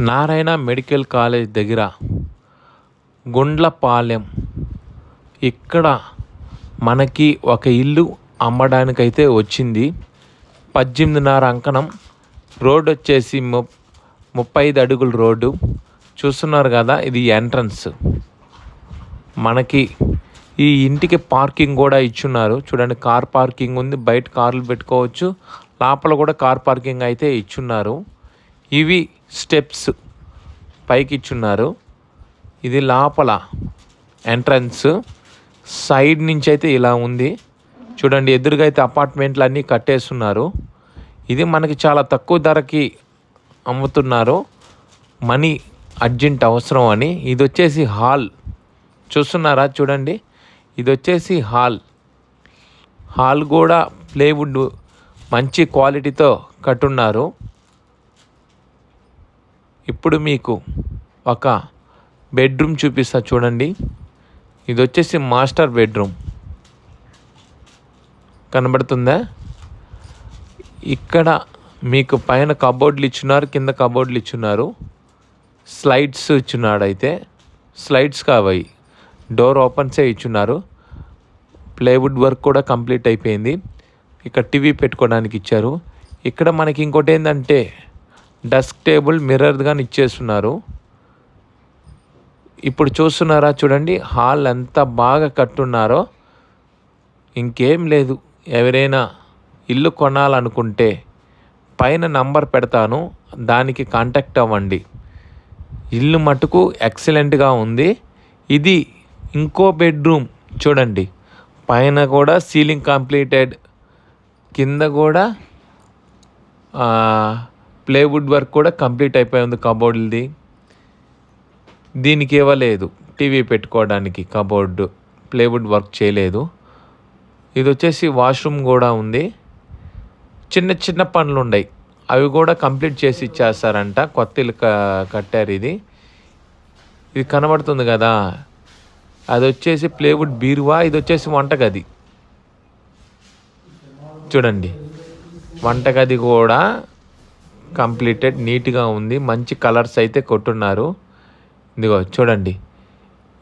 Narayana medical college దగ్గర గుండ్లపాలెం. ఇక్కడ మనకి ఒక ఇల్లు అమ్మడానికైతే వచ్చింది. పద్దెనిమిదిన్నర అంకణం. రోడ్ వచ్చేసి ము ముప్పై ఐదు అడుగుల రోడ్డు. చూస్తున్నారు కదా ఇది ఎంట్రన్స్. మనకి ఈ ఇంటికి పార్కింగ్ కూడా ఇచ్చున్నారు. చూడండి కార్ పార్కింగ్ ఉంది. బయట కార్లు పెట్టుకోవచ్చు. లోపల కూడా కార్ పార్కింగ్ అయితే ఇచ్చున్నారు. ఇవి స్టెప్స్ పైకి ఇచ్చున్నారు ఇది లోపల ఎంట్రన్స్. సైడ్ నుంచి అయితే ఇలా ఉంది. చూడండి ఎదురుగా అయితే అపార్ట్మెంట్లు అన్నీ కట్టేస్తున్నారు. ఇది మనకి చాలా తక్కువ ధరకి అమ్ముతున్నారు. మనీ అర్జెంట్ అవసరం అని. ఇది వచ్చేసి హాల్. చూస్తున్నారా? చూడండి. ఇది వచ్చేసి హాల్. హాల్ కూడా ప్లేవుడ్ మంచి క్వాలిటీతో కట్టున్నారు. ఇప్పుడు మీకు ఒక బెడ్రూమ్ చూపిస్తా చూడండి. ఇది వచ్చేసి మాస్టర్ బెడ్రూమ్. కనబడుతుందా? ఇక్కడ మీకు పైన కబోర్డ్లు ఇచ్చున్నారు కింద కబోర్డ్లు ఇచ్చున్నారు. స్లైడ్స్ ఇచ్చున్నాడు అయితే స్లైడ్స్ కావాయి డోర్ ఓపెన్సే ఇచ్చున్నారు. ప్లేవుడ్ వర్క్ కూడా కంప్లీట్ అయిపోయింది. ఇక్కడ టీవీ పెట్టుకోవడానికి ఇచ్చారు. ఇక్కడ మనకి ఇంకోటి ఏంటంటే డస్క్ టేబుల్ మిర్రర్ కానీ ఇచ్చేస్తున్నారు. ఇప్పుడు చూస్తున్నారా చూడండి హాల్ ఎంత బాగా కట్టున్నారో. ఇంకేం లేదు ఎవరైనా ఇల్లు కొనాలనుకుంటే పైన నంబర్ పెడతాను దానికి కాంటాక్ట్ అవ్వండి. ఇల్లు మటుకు ఎక్సలెంట్గా ఉంది. ఇది ఇంకో బెడ్రూమ్ చూడండి పైన కూడా సీలింగ్ కంప్లీటెడ్ కింద కూడా ప్లేవుడ్ వర్క్ కూడా కంప్లీట్ అయిపోయి ఉంది కబోర్డ్ది దీనికి ఇవ్వలేదు టీవీ పెట్టుకోవడానికి కబోర్డు ప్లేవుడ్ వర్క్ చేయలేదు. ఇది వచ్చేసి వాష్రూమ్ కూడా ఉంది. చిన్న చిన్న పనులు ఉన్నాయి. అవి కూడా కంప్లీట్ చేసి ఇచ్చేస్తారంట. కొత్త ఇల్లు కట్టారు ఇది. ఇది కనబడుతుంది కదా. అది వచ్చేసి ప్లేవుడ్ బీరువా? ఇది వచ్చేసి వంటగది. చూడండి. వంటగది కూడా కంప్లీటెడ్ నీట్గా ఉంది. మంచి కలర్స్ అయితే కొట్టున్నారు. ఇదిగో చూడండి.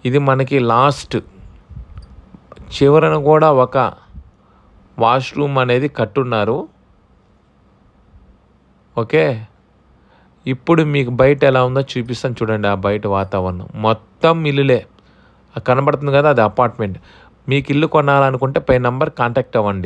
ఇది మనకి లాస్ట్. చివరన కూడా ఒక వాష్రూమ్ అనేది కట్టున్నారు. ఓకే? ఇప్పుడు మీకు బయట ఎలా ఉందో చూపిస్తాను చూడండి ఆ బయట వాతావరణం. మొత్తం ఇల్లులే. కనబడుతుంది కదా అది అపార్ట్మెంట్. మీకు ఇల్లు కొనాలనుకుంటే పై నంబర్ కాంటాక్ట్ అవ్వండి.